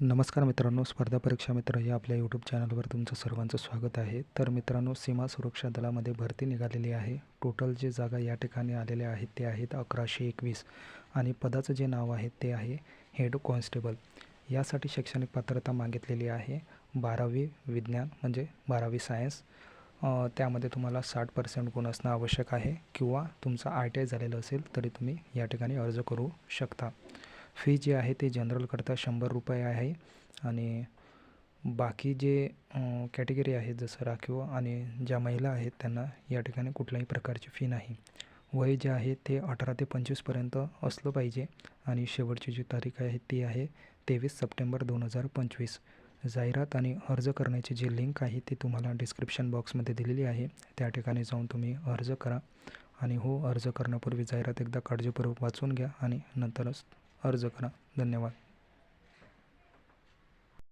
नमस्कार मित्रांनो स्पर्धा परीक्षा मित्र या आपल्या यूट्यूब चॅनलवर तुमचं सर्वांचं स्वागत आहे. तर मित्रांनो सीमा सुरक्षा दलामध्ये भरती निघालेली आहे. टोटल जे जागा या ठिकाणी आलेल्या आहेत ते आहेत अकराशे एकवीस आणि पदाचं जे नाव आहे ते आहे हेड कॉन्स्टेबल यासाठी शैक्षणिक पात्रता मागितलेली आहे. बारावी विज्ञान म्हणजे बारावी सायन्स त्यामध्ये तुम्हाला साठ पर्सेंट गुण असणं आवश्यक आहे किंवा तुमचं आय टी आय झालेलं असेल तरी तुम्ही या ठिकाणी अर्ज करू शकता. फी जी आहे ते जनरलकरता शंभर रुपये आहे. आणि बाकी जे कॅटेगरी आहे जसं राखीव आणि ज्या महिला आहेत त्यांना या ठिकाणी कुठल्याही प्रकारची फी नाही. वय जे आहे ते अठरा ते पंचवीसपर्यंत असलं पाहिजे. आणि शेवटची जी तारीख आहे ती आहे तेवीस सप्टेंबर दोन हजार पंचवीस. जाहिरात आणि अर्ज करण्याची जी लिंक आहे ती तुम्हाला डिस्क्रिप्शन बॉक्समध्ये दिलेली आहे. त्या ठिकाणी जाऊन तुम्ही अर्ज करा. आणि हो अर्ज करण्यापूर्वी जाहिरात एकदा काळजीपूर्वक वाचून घ्या आणि नंतरच अर्ज करा. धन्यवाद.